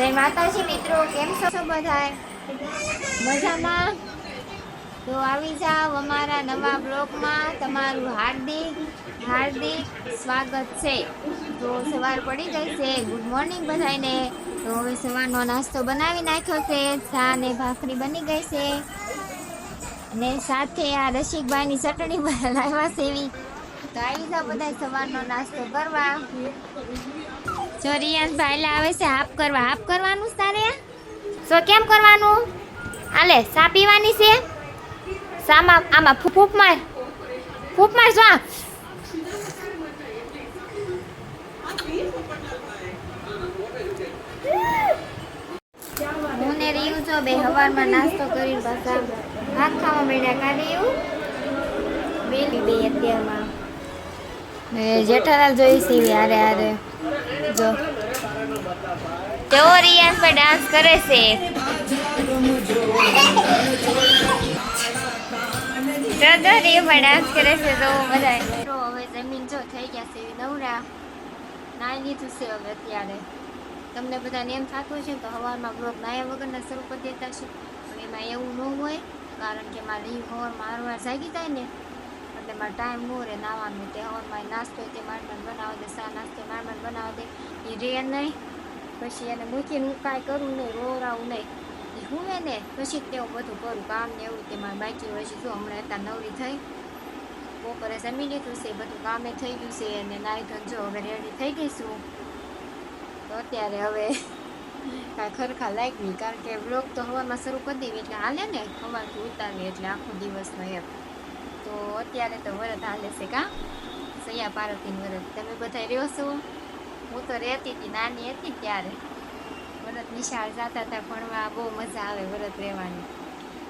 જય માતાજી મિત્રો, કેમ છો? બધાય? મજામાં? તો આવી જાઓ અમારા નવા બ્લોગમાં. તમારું હાર્દિક હાર્દિક સ્વાગત છે. તો સવાર પડી ગઈ છે. ગુડ મોર્નિંગ બધાને તો હવે સવારનો નાસ્તો બનાવી નાખ્યો છે. ચા ને ભાખરી બની ગઈ છે. અને સાથે આ રસિકભાઈની ચટણી લાવ્યા એવી તો આવી જાઓ બધા સવારનો નાસ્તો કરવા. જો રિયાન ભાઈ આવે છે હાફ કરવા હાફ કરવાનું તારે સો કેમ કરવાનું? હાલે સા પીવાની છે? સામાં આમાં ફૂ- ફૂંક માર. ફૂફ માર, જો. હું ને રીયું બે હવારમાં નાસ્તો કરીને પાછા ભાત ખાવા મળ્યા કાઢી એવું બેલી બે અત્યારમાં. જેઠાલાલ જોઈ સી હારે હારે. જો. કેવો રિયાઝ પર ડાન્સ કરે છે? જો રિયો પર ડાન્સ કરે છે, તો બધા તો હવે જમીન જો થઈ ગયા છે, નવરા. નાઈ લીધું છે હવે અત્યારે. તમને બધાને એમ થતું છે તો હવારમાં બ્લોગ નાયા વગરના શરૂ કરી દેતા છે પણ એમાં એવું ન હોય, કારણ કે મારે ઈ સવારમાં હારવાર જાગી જાય ને, એટલે મારે ટાઈમ ન રહે નાવાનું. તે હવારમાં નાસ્તો તે માંડમાં બનાવે દે, સા નાસ્તો માંડમાં બનાવે દે. એ રે નહીં પછી એને મૂકીને હું કાંઈ કરું નહીં રોરાવું નહીં એ ને પછી તેવું બધું કરું કામ ને એવું તે મારે બાકી હોય છે હમણાં અત્યારે નવરી થઈ બપોરે જમી લીધું છે બધું કામે થઈ ગયું છે અને નાઈ જો હવે રેડી થઈ ગઈ તો અત્યારે હવે કાંઈ ખરખા લાગવી કારણ કે બ્લોગ તો હવામાં શરૂ કરી દેવી એટલે હાલે ને હવારથી ઉતારવી એટલે આખો દિવસનો એમ તો અત્યારે તો વરત હાલે છે કા સૈયા પાર્વતીનું વરત તમે બધા રહ્યો છો હું તો રહેતી હતી, નાની હતી ત્યારે. વરત નિશાળ જતા હતા, ભણવા બહુ મજા આવે વરત રહેવાની.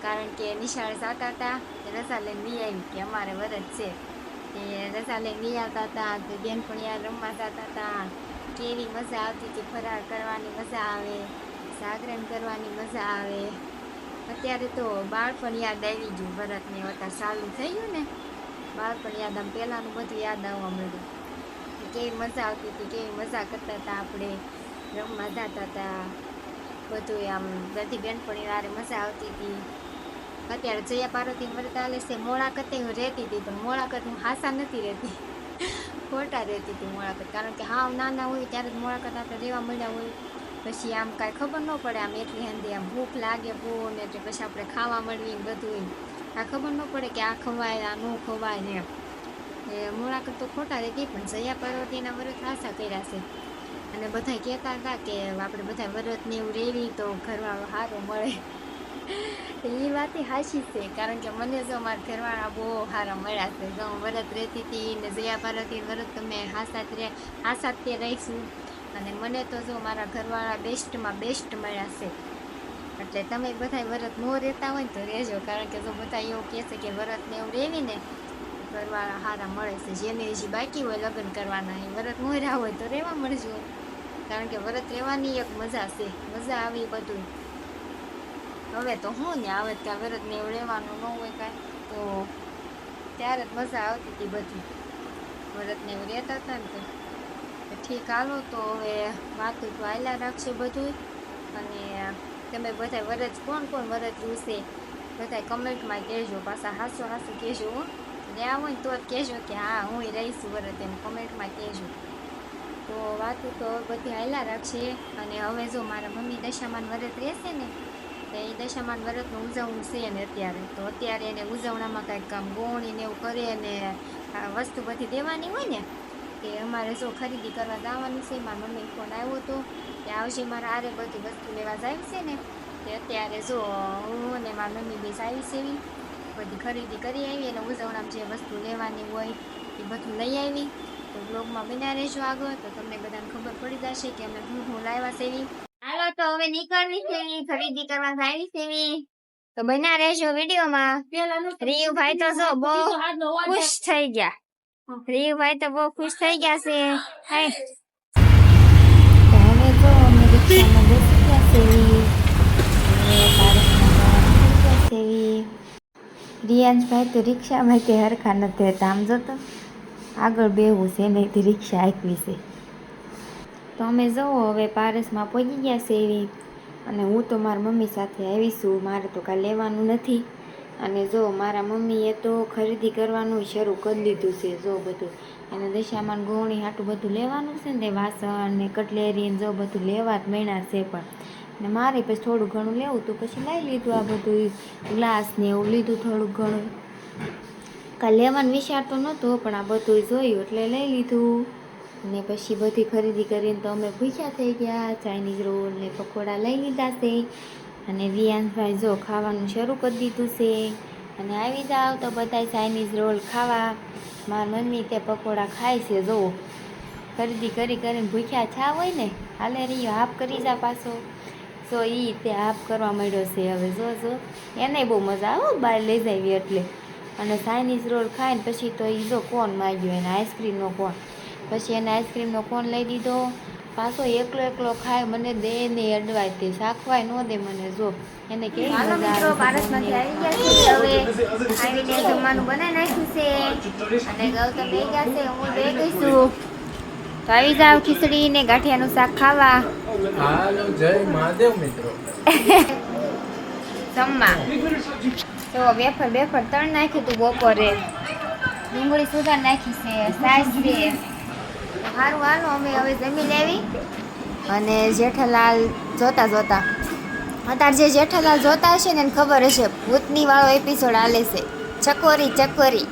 કારણ કે નિશાળ જતા હતા રજા લઈને નહીં આવી કે અમારે વરત છે. એ રજા લઈને નહીં આવતા હતા, તો બેનપણીયા રમવા જતા હતા. કેવી મજા આવતી હતી ફરાર કરવાની મજા આવે જાગરણ કરવાની મજા આવે. અત્યારે તો બાળપણ યાદ આવી ગયું ભરતને વતા ચાલુ થઈ ગયું ને. બાળપણ યાદ, આમ પહેલાંનું બધું યાદ આવવા મળ્યું કેવી મજા આવતી હતી, કેવી મજા કરતા હતા આપણે, રમવા જતા હતા. બધું આમ બધી બેનપણી વારે મજા આવતી હતી. અત્યારે જયા પાર્વતી વ્રત આલે છે, મોળાકતે હું રહેતી હતી તો મોળાકત હું હાસા નથી રહેતી. ખોટા રહેતી હતી મોળાકત, કારણ કે હાવ નાના હોય ત્યારે જ મોળાકત આપણે રહેવા મળ્યા હોય. પછી આમ કાંઈ ખબર ન પડે આમ એટલી હંધી આમ ભૂખ લાગે બહુ ને એટલે પછી આપણે ખાવા મળવી બધું આ ખબર ન પડે કે આ ખવાય, આ ન ખવાય ને મુલાકાત તો ખોટા રહેતી પણ જયા પાર્વતીના વ્રત આશા કર્યા છે. અને બધા કહેતા હતા કે આપણે બધા વ્રતને એવું રેવી તો ઘરવાળો સારો મળે. એ વાત હાશી છે, કારણ કે મને જો મારા ઘરવાળા બહુ સારા મળ્યા છે. જો હું વ્રત રહેતી હતી ને જયા પાર્વતી વ્રત તમે હાસાત રે હાસાત તે રહીશું અને મને તો જો મારા ઘરવાળા બેસ્ટમાં બેસ્ટ મળ્યા છે. એટલે તમે બધા વ્રત મો રહેતા હોય ને તો રહેજો કારણ કે જો બધા એવું કહે છે કે વ્રતને એવું રહેવી ને ઘરવાળા સારા મળે છે. જેને હજી બાકી હોય લગ્ન કરવાના, એ વ્રત મોર્યા હોય તો રહેવા મળજો. કારણ કે વ્રત રહેવાની એક મજા છે. મજા આવી બધું. હવે તો હું ને આવે ત્યાં વ્રત ને એવું રહેવાનું ન હોય કાંઈ, તો ત્યારે જ મજા આવતી હતી બધી. વ્રત ને એવું રહેતા હતા ને તો. ઠીક, હાલો તો હવે વાતું તો આયલા રાખશે બધું અને તમે બધા વરજ કોણ કોણ વરજ જોશે? બધા કમેન્ટમાં કહેજો, પાછા હાસો હાસું કહેજો રહ્યા હોય ને તો કહેજો કે હા હું રહીશું વરત એમ કમેન્ટમાં કહેજો તો વાતું તો બધી હાલ્યા રાખશે અને હવે જો મારા મમ્મી દશામાન વ્રત રહેશે ને તો એ દશામાન વ્રતનું ઉજવણું છે ને અત્યારે તો અત્યારે એને ઉજવણામાં કાંઈક આમ ગોળીને એવું કરે ને વસ્તુ બધી દેવાની હોય ને કે અમારે જો ખરીદી કરવા જવાનું છે મારા મમ્મી ફોન આવ્યો હતો કે આવશે મારા આરે બધી વસ્તુ લેવા જાય છે ને તે અત્યારે જો હું અને મારા મમ્મી બે આવી છે એવી બધી ખરીદી કરી આવી અને ઉજવણામાં જે વસ્તુ લેવાની હોય એ બધું લઈ આવી. તો બ્લોગમાં બન્યા રહેજો આગળ. તો તમને બધાને ખબર પડી જશે કે અમે હું હું લાવ્યા છે હાલો તો હવે નીકળવી છે ખરીદી કરવા આવી છે તો બન્યા રહેજો વિડીયોમાં. રીયુભાઈ તો જો બહુ ખુશ થઈ ગયા. રીયુભાઈ તો બહુ ખુશ થઈ ગયા છે. તો અમે રિક્ષામાં બેસી ગયા છે એવી અને પારસમાં જવાનું થઈ ગયા છે એવી રિયાંશભાઈ તો રિક્ષામાં તે હરખા નથી રહેતા. આમ જતો આગળ બેવું છે નહીં તે રિક્ષા આપવી છે. તો અમે જવો હવે પારસમાં પહોંચી ગયા છે એવી. અને હું તો મારા મમ્મી સાથે આવીશું મારે તો કાંઈ લેવાનું નથી. અને જો મારા મમ્મીએ તો ખરીદી કરવાનું શરૂ કરી દીધું છે. જો બધું અને દશામાન ગોવણી હાટું બધું લેવાનું છે ને વાસણ ને કટલેરી ને જો બધું લેવા જ મળ્યા છે પણ. ને મારે પછી થોડું ઘણું લેવું તો, પછી લઈ લીધું આ બધું ગ્લાસ ને એવું લીધું થોડું ઘણું. કાંઈ લેવાનું વિચાર તો નહોતો, પણ આ બધું જોયું એટલે લઈ લીધું. ને પછી બધી ખરીદી કરીને તો અમે ભૂખ્યા થઈ ગયા, ચાઇનીઝ રોલ ને પકોડા લઈ લીધા છે. અને વિયાનભાઈ જો ખાવાનું શરૂ કરી દીધું છે. અને આવી જાવ તો બધા ચાઇનીઝ રોલ ખાવા. મારા મમ્મી તે પકોડા ખાય છે જો ખરીદી કરી કરીને ભૂખ્યા છા હોય ને, હાલે રહ્યો, હાફ કરી જા પાછો. તો એ તે હાફ કરવા માંડ્યો છે હવે. જો જો. એને બહુ મજા આવે બહાર લઈ જાવી એટલે. અને ચાઇનીઝ રોલ ખાઈને પછી તો એ જો કોણ માગ્યો એને આઈસ્ક્રીમનો કોણ પછી એને આઈસ્ક્રીમનો કોન લઈ દીધો પાછો એકલો એકલો ખાય મને દે ને અડવાય તે શાખવાય ન દે મને જો. એને કેવી મજા મિત્રો પારસમાંથી આવી ગયા છે. હવે આવીને જમવાનું બનાવી નાખ્યું છે. અને ગૌતમ બે ગયા છે હું બે ગઈ છું. તો આવી જાવ ખીચડી ને ગાંઠિયાનું શાક ખાવા. હાલો જય મહાદેવ મિત્રો. જમવા. તો વેફર વેફર તણ નાખ્યું તું બપોરે. ડુંગળી સુધાર નાખી છે સાસ છે. સારું હાલો અમે હવે જમી લેવી. અને જેઠાલાલ જોતા જોતા. અત્યારે જે જેઠાલાલ જોતા હશે ને એને ખબર હશે ભૂતની વાળો એપિસોડ હાલે છે. ચકોરી ચકોરી.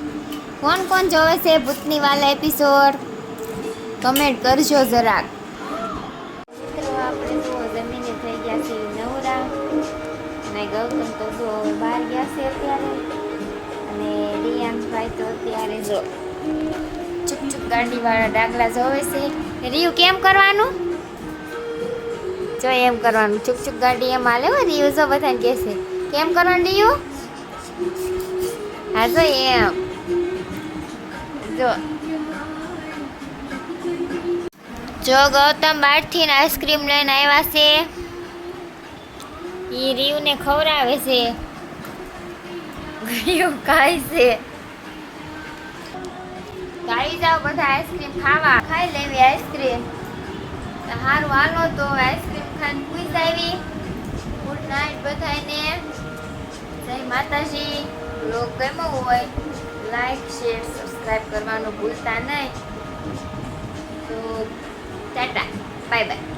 કોણ કોણ જોવે છે ભૂતની વાળા એપિસોડ કમેન્ટ કરજો જરાક. આપણે તો જમીને થઈ ગયા છે નવરા. અને ગૌતમ તો બહાર ગયા છે અત્યારે. અને રિયાંશભાઈ તો અત્યારે જો ચૂક ગાડીવાળા ડાગલા જોવે છે. રિયુ કેમ કરવાનું? જો એમ કરવાનું. ચૂક ગાડી એમ હાલે હો રિયુ, જો બધાને કહેશે કેમ કરવાનું રિયુ? હા, જો એમ. જો જો ગૌતમ બહારથી આઈસ્ક્રીમ લઈને આવ્યા છે એ રીવને ખવડાવે છે. રીવ ખાય છે. આવી જાઓ બધા આઈસ્ક્રીમ ખાવા. ખાઈ લેવી આઈસ્ક્રીમ. સારું હાલો તો આઈસ્ક્રીમ ખાઈને પૂછ આવી. ગુડ નાઇટ બધાને જય માતાજી. બ્લોગ કેમો હોય લાઈક શેર સબસ્ક્રાઈબ કરવાનું ભૂલતા નહીં. તો จ้ะจ้ะบายบาย